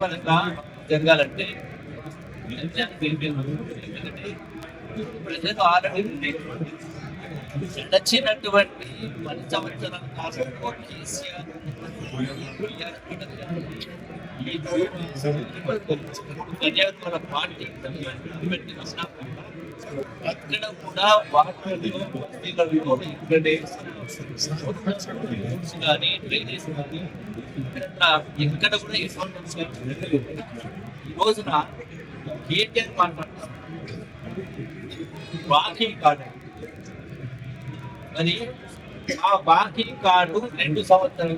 పరంగా జరగాలంటే ప్రజలు ఆల్రెడీ నచ్చినటువంటి పది సంవత్సరాల కాలంలో కేసీఆర్ ప్రజాత్మక పార్టీ పెట్టిన అక్కడ కూడా వాటిలో వసతిలలో కానీ డ్రైనేజ్ కానీ ఎక్కడ కూడా ఇన్ఫార్మెన్స్ ఈ రోజున ఏటీఎం బాకీ కార్డు మరి ఆ బాకీ కార్డు రెండు సంవత్సరాలు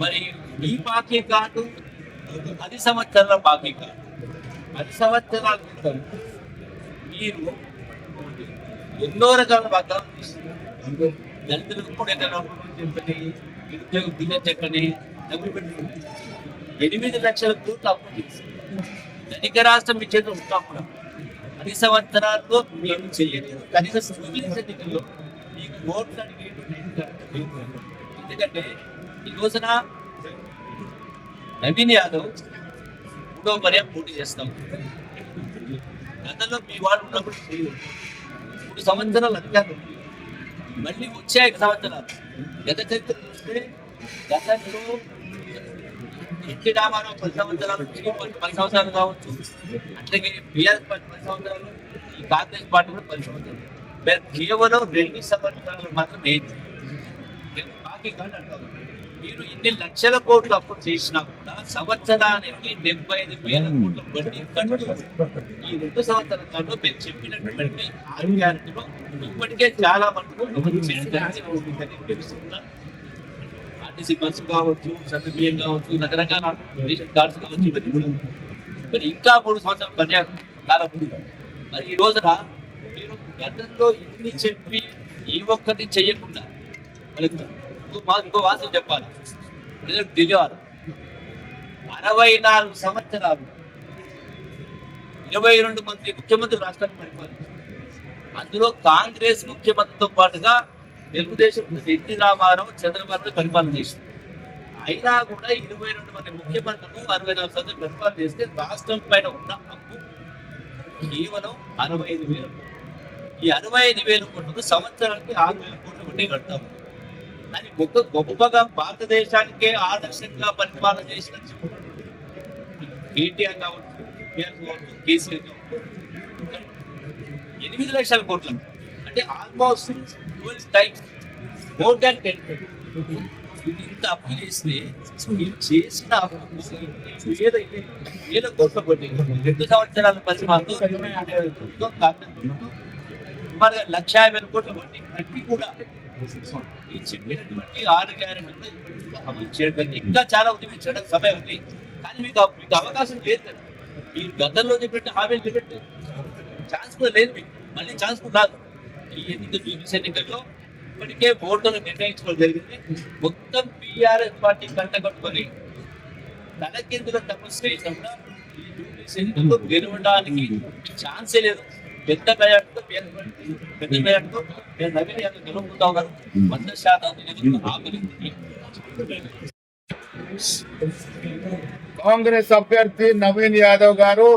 మరి ఈ బాకీ కార్డు పది సంవత్సరాల బాకీ కార్డు. పది సంవత్సరాల క్రితం మీరు ఎన్నో రకాల వాగ్దానం చేశారు. దళితులకు కూడా ఏదైనా చెప్పని నిరుద్యోగ బిల్లు చెప్పని డబ్బులు పెట్టి ఎనిమిది లక్షల కోట్లు అప్పు చేశారు. ధనిక రాష్ట్రం ఇచ్చేది ఉంటాం కూడా పది సంవత్సరాల్లో మేము చేయలేదు కనీసం చూపించే ఎన్నికల్లో మీకు ఓట్లు అడిగేటువంటి ఎందుకంటే ఈ రోజున నవీన్ యాదవ్ మూడో పర్యాయం పోటీ చేస్తాం. గతంలో మీ వాడు ఉన్నప్పుడు మూడు సంవత్సరాలు అధికారులు మళ్ళీ వచ్చే ఐదు సంవత్సరాలు. గత చరిత్ర చూస్తే గతంలో ఎన్టీ రామారావు పది సంవత్సరాలు టీడీపీ పది సంవత్సరాలు కావచ్చు. అట్లాగే బీఆర్ఎస్ పార్టీ పది సంవత్సరాలు ఈ కాంగ్రెస్ పార్టీ కూడా పది సంవత్సరాలు. కేవలం రెండు సంవత్సరాలు మాత్రం లేదు. బాకీ కానీ అంటారు మీరు ఇన్ని లక్షల కోట్లు అప్పు చేసినా కూడా సంవత్సరానికి డెబ్బై ఐదు వేల కోట్ల వడ్డీ కట్టు ఈ రెండు సంవత్సరాలలో మీరు చెప్పినటువంటి ఆరు గ్యారెంటీలో ఇప్పటికే చాలా మటుకు తెలుస్తున్నా ఆర్టీసీ బస్సు కావచ్చు సర్టిఫికేట్ కావచ్చు రకరకాల రేషన్ కార్డ్స్ కావచ్చు ఇవన్నీ కూడా మరి ఇంకా మూడు సంవత్సరాలు పర్యాటం కాలం ఉంది మరి ఈ రోజున మీరు గతంలో ఇన్ని చెప్పి ఈ ఒక్కటి చేయకుండా మరి ఇంకో వాసన చెప్పాలి. ప్రజలకు తెలియాలి అరవై నాలుగు సంవత్సరాలు ఇరవై రెండు మంది ముఖ్యమంత్రి రాష్ట్రాన్ని పరిపాలించారు అందులో కాంగ్రెస్ ముఖ్యమంత్రితో పాటుగా తెలుగుదేశం ఎన్టీ రామారావు చంద్రబాబు పరిపాలన చేసింది అయినా కూడా ఇరవై రెండు మంది ముఖ్యమంత్రులు అరవై నాలుగు సంవత్సరాలు పరిపాలన చేస్తే రాష్ట్రం పైన ఉన్న హక్కు కేవలం అరవై ఐదు వేల. ఈ అరవై ఐదు వేల కోట్లు సంవత్సరానికి ఆరు వేల కోట్లు వడ్డీ కడతాము. అది గొప్ప గొప్పగా భారతదేశానికే ఆదర్శంగా పరిపాలన చేసిన కేటీఆర్ కావచ్చు కేఆర్ కావచ్చు కేసీఆర్ కావచ్చు ఎనిమిది లక్షల కోట్లు. అంటే almost twelve times more than ten ఇంత అప్పు చేస్తే మీరు చేసిన అప్పు ఏదో ఏదో గొప్ప కొట్టి రెండు సంవత్సరాల పరిమాణంలో మరి లక్ష యాభై కోట్లు వడ్డీ అన్ని కూడా ఈ ఆరు క్యారెట్ అమలు చేయడం ఇంకా చాలా ఉంది మీరు చేయడానికి సమయం ఉంది. కానీ మీకు మీకు అవకాశం లేదు కదా. మీరు గతంలో చెప్పినట్టు హామీలు చెప్పినట్టు ఛాన్స్ కూడా లేదు మీకు. మళ్ళీ ఛాన్స్ కూడా రాదు. ఈ ఎన్నిక చూపించే ఎన్నికల్లో? ఇప్పటికే ఓటర్లు నిర్ణయించుకోవడం జరిగింది. మొత్తం బీఆర్ఎస్ పార్టీ కంట కట్టుకొని తలకిందుల తపస్సు చేసినప్పుడు ఈ జూబ్లీస్ ఎన్నికల్లో గెలవడానికి ఛాన్సే లేదు. పెద్ద పెద్ద మేయర్తో నేను నవీన్ యాదవ్ గెలుపుతావు కదా. వంద శాతం కాంగ్రెస్ అభ్యర్థి నవీన్ యాదవ్ గారు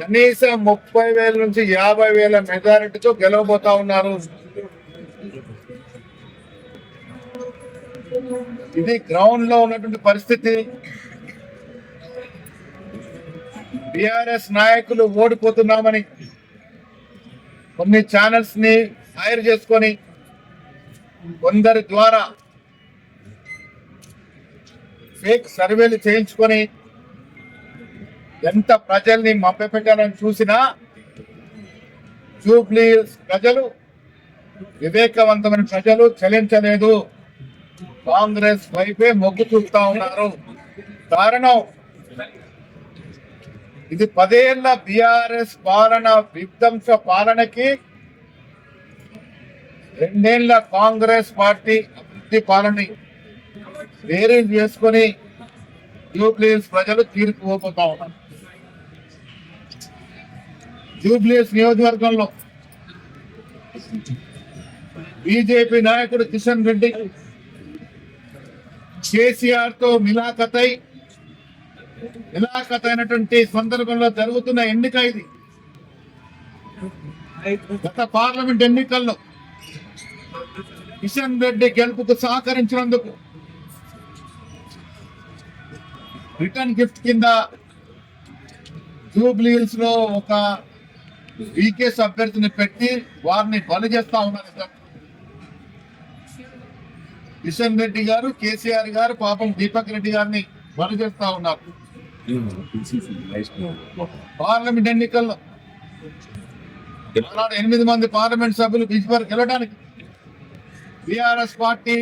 కనీసం ముప్పై వేల నుంచి యాభై వేల మెజారిటీతో గెలవబోతా ఉన్నారు. ఇది గ్రౌండ్లో ఉన్నటువంటి పరిస్థితి. బిఆర్ఎస్ నాయకులు ఓడిపోతున్నామని కొన్ని ఛానల్స్ని హైర్ చేసుకొని కొందరి ద్వారా ఫేక్ సర్వేలు చేయించుకొని ఎంత ప్రజల్ని మభ్యపెట్టాలని చూసినా జూబ్లీ ప్రజలు వివేకవంతమైన ప్రజలు చలించలేదు. కాంగ్రెస్ వైపే మొగ్గు చూస్తా ఉన్నారు. కారణం ఇది పదేళ్ళ బిఆర్ఎస్ పాలన విధ్వంస పాలనకి రెండేళ్ళ కాంగ్రెస్ పార్టీ అభివృద్ధి పాలన వేరే చేసుకొని జూబ్లీస్ ప్రజలు తీర్పు పోతా ఉన్నారు. జూబ్లీస్ నియోజకవర్గంలో బీజేపీ నాయకుడు కిషన్ రెడ్డి కేసీఆర్తో మిలాఖతై నిరాకతైనటువంటి సందర్భంలో జరుగుతున్న ఎన్నిక ఇది గత పార్లమెంట్ ఎన్నికల్లో కిషన్ రెడ్డి గెలుపుకు సహకరించినందుకు రిటర్న్ గిఫ్ట్ కింద జూబ్లీహిల్స్లో ఒక వీకేస్ అభ్యర్థిని పెట్టి వారిని బలి చేస్తా ఉన్నారు సార్. కిషన్ రెడ్డి గారు కేసీఆర్ గారు పాపం దీపక్ రెడ్డి గారిని బలి చేస్తా ఉన్నారు పార్లమెంట్ ఎన్నికల్లో ఎనిమిది మంది పార్లమెంట్ సభ్యులు బీజేపీకి వెళ్ళడానికి బీఆర్ఎస్ పార్టీ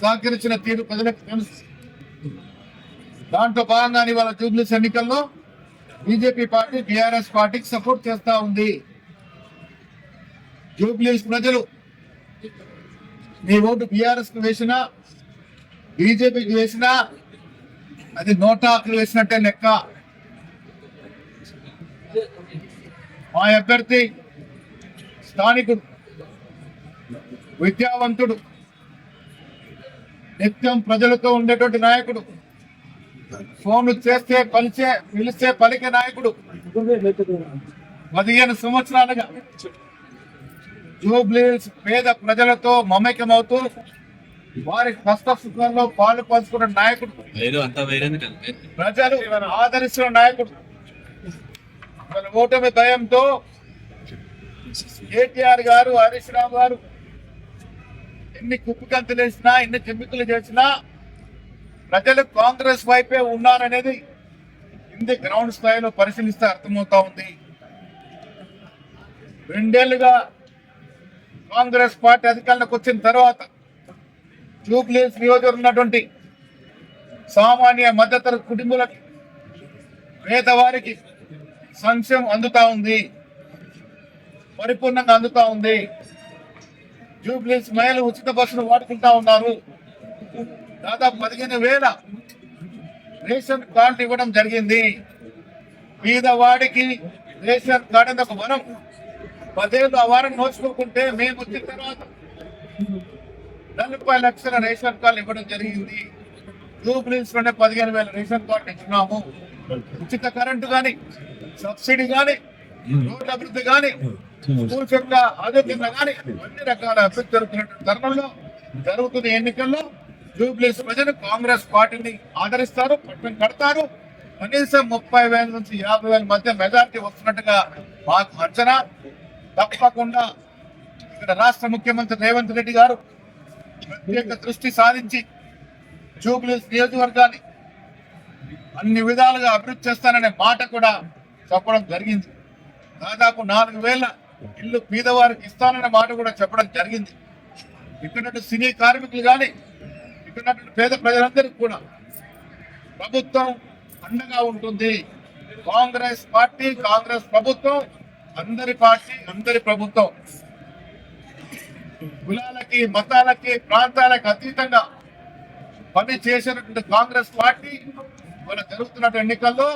సహకరించిన తీరు ప్రజలకు తెలుసు. దాంట్లో భాగంగా ఇవాళ జూబ్లీస్ ఎన్నికల్లో బీజేపీ పార్టీ బీఆర్ఎస్ పార్టీకి సపోర్ట్ చేస్తా ఉంది. జూబ్లీస్ ప్రజలు మీ ఓటు బీఆర్ఎస్కు వేసినా బీజేపీకి వేసినా అది నోటాకు వేసినట్టే లెక్క. మా అభ్యర్థి స్థానికుడు విద్యావంతుడు నిత్యం ప్రజలతో ఉండేటువంటి నాయకుడు ఫోన్ చేస్తే పలిచే పిలిస్తే పలికే నాయకుడు. పదిహేను సంవత్సరాలుగా జూబ్లీస్ పేద ప్రజలతో మమేకమవుతూ వారి కష్ట సుఖాల్లో పాలు పంచుకున్న నాయకుడు. ప్రజలు ఆదరిస్తున్న నాయకుడు. మన ఓటమి భయంతో కేటీఆర్ గారు హరీష్ రావు గారు ఎన్ని కుప్పికంతులు వేసినా ఎన్ని చెమ్మికులు చేసినా ప్రజలు కాంగ్రెస్ వైపే ఉన్నారనేది కింది గ్రౌండ్ స్థాయిలో పరిశీలిస్తే అర్థమవుతా ఉంది. రెండేళ్ళుగా కాంగ్రెస్ పార్టీ అధికారంలోకి వచ్చిన తర్వాత జూబ్లీస్ నియోజకవర్గం ఉన్నటువంటి సామాన్య మధ్యతర కుటుంబాలకి పేదవారికి సంక్షేమం అందుతా ఉంది. పరిపూర్ణంగా అందుతా ఉంది. జూబ్లీస్ మహిళలు ఉచిత బస్సును వాడుకుంటా ఉన్నారు. దాదాపు పదిహేను వేల రేషన్ కార్డులు ఇవ్వడం జరిగింది. పేదవాడికి రేషన్ కార్డు ఒక వరం. పదేళ్ళు ఆ వారం నోచుకోకుంటే మేము వచ్చిన తర్వాత నలభై లక్షల రేషన్ కార్డు ఇవ్వడం జరిగింది. జూబ్లీస్లోనే పదిహేను వేల రేషన్ కార్డు ఇచ్చినాము. ఉచిత కరెంటు గాని సబ్సిడీ గాని రోడ్ల అభివృద్ధి గాని స్కూల్స్ యొక్క ఆరోగ్యం గాని అన్ని రకాల అభివృద్ధి జరుగుతున్న తరుణంలో జరుగుతున్న ఎన్నికల్లో జూబ్లీస్ ప్రజలు కాంగ్రెస్ పార్టీని ఆదరిస్తారు పట్టణం కడతారు. కనీసం ముప్పై వేల నుంచి యాభై వేల మధ్య మెజార్టీ వస్తున్నట్టుగా మాకు అంచనా. తప్పకుండా ఇక్కడ రాష్ట్ర ముఖ్యమంత్రి రేవంత్ రెడ్డి గారు ప్రత్యేక దృష్టి సాధించి జూబ్లీస్ నియోజకవర్గాన్ని అన్ని విధాలుగా అభివృద్ధి చేస్తాననే మాట కూడా చెప్పడం జరిగింది. దాదాపు నాలుగు వేల ఇల్లు పేదవారికి ఇస్తాననే మాట కూడా చెప్పడం జరిగింది. ఇక్కడ సినీ కార్మికులు కానీ ఇక్కడ పేద ప్రజలందరికీ కూడా ప్రభుత్వం అండగా ఉంటుంది. కాంగ్రెస్ పార్టీ కాంగ్రెస్ ప్రభుత్వం అందరి పార్టీ అందరి ప్రభుత్వం. కులాలకి మతాలకి ప్రాంతాలకు అతీతంగా పని చేసినటువంటి కాంగ్రెస్ పార్టీ మన జరుగుతున్న ఎన్నికల్లో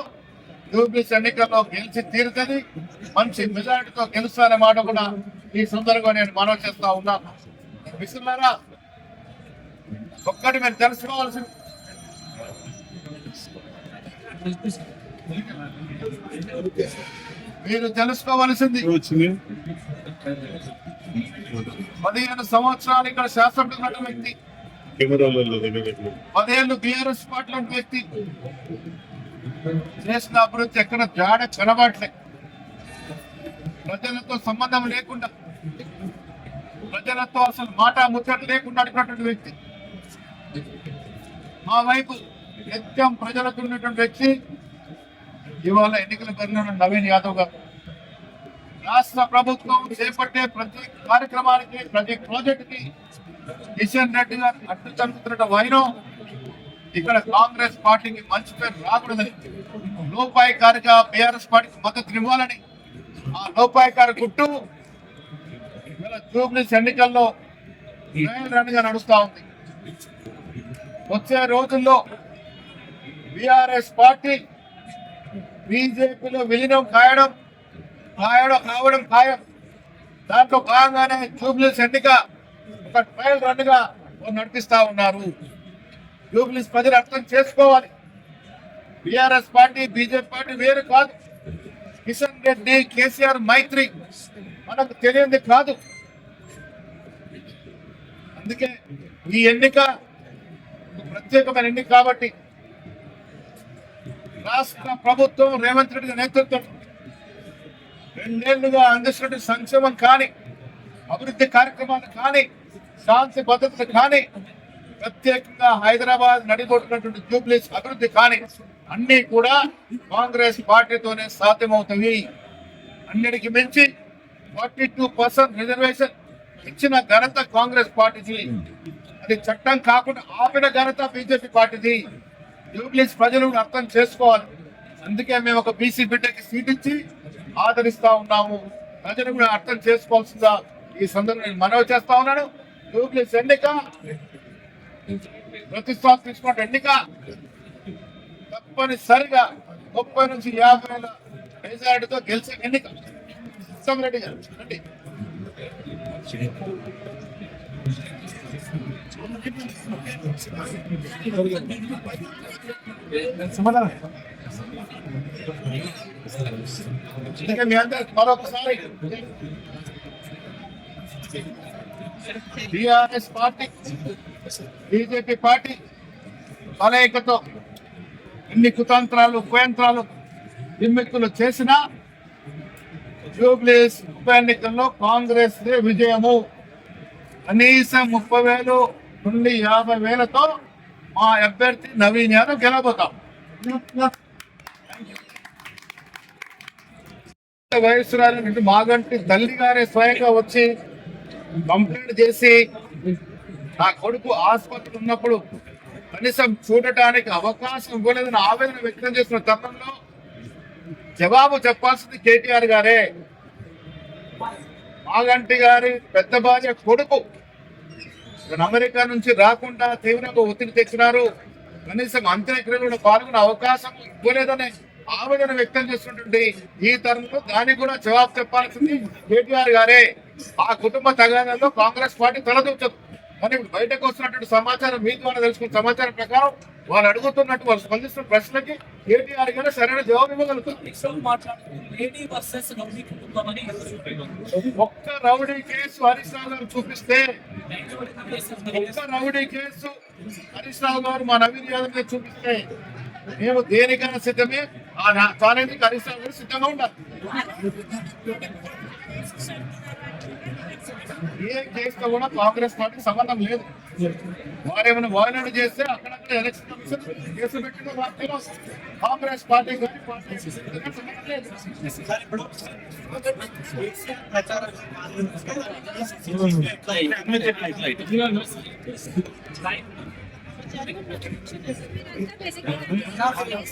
యూపీఎస్ ఎన్నికల్లో గెలిచి తీరుతుంది. మంచి మెజారిటీతో గెలుస్తారనే మాట కూడా ఈ సందర్భంగా నేను మనవి చేస్తా ఉన్నాను మిత్రులారా ఒక్కటి మీరు తెలుసుకోవాల్సింది. మీరు తెలుసుకోవలసింది. పదిహేను సంవత్సరాలు ఇక్కడ శాసనసభ్యులు ఉన్న వ్యక్తి పదేళ్ళు బీఆర్ఎస్ ఉన్న వ్యక్తి. చేసిన అభివృద్ధి ఎక్కడ జాడ కనబడలే. ప్రజలతో సంబంధం లేకుండా ప్రజలతో అసలు మాట ముచ్చట లేకుండా అడిగినటువంటి వ్యక్తి. మా వైపు నిత్యం ప్రజలకు ఉన్నటువంటి వ్యక్తి. ఇవాళ ఎన్నికల బరిలో నవీన్ యాదవ్ గారు. రాష్ట్ర ప్రభుత్వం చేపట్టే ప్రతి కార్యక్రమానికి ప్రతి ప్రాజెక్టుకి కిషన్ రెడ్డి గారు అడ్డు చంపుతున్న వైరం. ఇక్కడ కాంగ్రెస్ పార్టీకి మంచి పేరు రాకూడదని లోపాయికారిగా బీఆర్ఎస్ పార్టీకి మద్దతు ఇవ్వాలని ఆ లోపాయికారి గుట్టు ఇవాళ జూబ్లీస్ ఎన్నికల్లో ట్రయల్ రన్గా ఉంది. వచ్చే రోజుల్లో బీఆర్ఎస్ పార్టీ బీజేపీలో విలీనం కాయడం కాయడం కావడం ఖాయం దాంట్లో భాగంగానే జూబ్లీస్ ఎన్నిక ఒక ట్రయల్ రన్గా నడిపిస్తూ నడిపిస్తా ఉన్నారు. జూబ్లీస్ ప్రజలు అర్థం చేసుకోవాలి. బీఆర్ఎస్ పార్టీ బీజేపీ పార్టీ వేరు కాదు. కిషన్ రెడ్డి కేసీఆర్ మైత్రి మనకు తెలియంది కాదు. అందుకే ఈ ఎన్నిక ప్రత్యేకమైన ఎన్నిక కాబట్టి రాష్ట్ర ప్రభుత్వం రేవంత్ రెడ్డి నేతృత్వం రెండేళ్ళుగా అందిస్తున్న సంక్షేమం కానీ అభివృద్ధి కార్యక్రమాలు కానీ శాంతి భద్రతలు కానీ ప్రత్యేకంగా హైదరాబాద్ నడిగొట్టినటువంటి జూబ్లీస్ అభివృద్ధి కానీ అన్ని కూడా కాంగ్రెస్ పార్టీతోనే సాధ్యమవుతాయి. అన్నిటికి మించి ఫార్టీ టూ పర్సెంట్ రిజర్వేషన్ ఇచ్చిన ఘనత కాంగ్రెస్ పార్టీది అది చట్టం కాకుండా ఆపిన ఘనత బీజేపీ పార్టీది. జూబ్లీస్ ప్రజలు అర్థం చేసుకోవాలి. అందుకే మేము ఒక బీసీ బిడ్డకి సీట్ ఇచ్చి ఆదరిస్తా ఉన్నాము. ప్రజలు కూడా అర్థం చేసుకోవాల్సిందా ఈ సందర్భంగా నేను మనవి చేస్తా ఉన్నాను. జూబ్లీస్ ఎన్నిక ప్రతిష్టాత్మక ఎన్నిక తప్పనిసరిగా ముప్పై నుంచి యాభై వేల మెజారిటీతో గెలిచే ఎన్నిక. రెడ్డి గారు రండి. సమాధానం మరొకసారి. టిఆర్ఎస్ పార్టీ బీజేపీ పార్టీ కలయికతో ఎన్ని కుతంత్రాలు కుయంత్రాలు దిమ్మెక్కులు చేసినా జూబ్లీస్ ఉప ఎన్నికల్లో కాంగ్రెస్ విజయము. కనీసం ముప్పై వేలు నుండి యాభై వేలతో మా అభ్యర్థి నవీన్ యాదవ్ గెలబోతాం వయస్సురాలు మాగంటి తల్లి గారే స్వయంగా వచ్చి కంప్లైంట్ చేసి నా కొడుకు ఆసుపత్రి ఉన్నప్పుడు కనీసం చూడటానికి అవకాశం ఇవ్వలేదని ఆవేదన వ్యక్తం చేసిన తరుణంలో జవాబు చెప్పాల్సింది కేటీఆర్ గారే. మాగంటి గారి పెద్ద భార్య కొడుకు అమెరికా నుంచి రాకుండా తీవ్రంగా ఒత్తిడి తెచ్చినారు. కనీసం అంత్యక్రియలో పాల్గొనే అవకాశం ఇవ్వలేదనే ఆవేదన వ్యక్తం చేస్తున్నటువంటి ఈ తరంలో దానికి కూడా జవాబు చెప్పాల్సింది కేటీఆర్ గారే. ఆ కుటుంబ తగాదాల్లో కాంగ్రెస్ పార్టీ తలదూచదు కానీ బయటకు వస్తున్నటువంటి సమాచారం మీ ద్వారా తెలుసుకున్న సమాచారం ప్రకారం వాళ్ళు అడుగుతున్నట్టు వాళ్ళు స్పందిస్తున్న ప్రశ్నకి కేటీఆర్ గారు సరైన జవాబు ఇవ్వగలుగుతారు. ఒక్క రౌడీ కేసు హరీష్ రావు గారు చూపిస్తే ఒక్క రౌడీ కేసు హరీష్ రావు గారు మా నవీన్ యాదవ్ మీద చూపిస్తే మేము దేనికైనా సిద్ధమే. ఆ నా- తానేందుకు హరీష్ సిద్ధంగా ఉండాలి. ఏ కేసుతో కూడా కాంగ్రెస్ పార్టీకి సంబంధం లేదు. వారు ఏమైనా వాయినాడు చేస్తే అక్కడక్కడ ఎలక్షన్ కమిషన్ కేసు పెట్టిన వార్తలో కాంగ్రెస్ పార్టీ కానీ పార్టీ సంబంధం లేదు ప్రచారం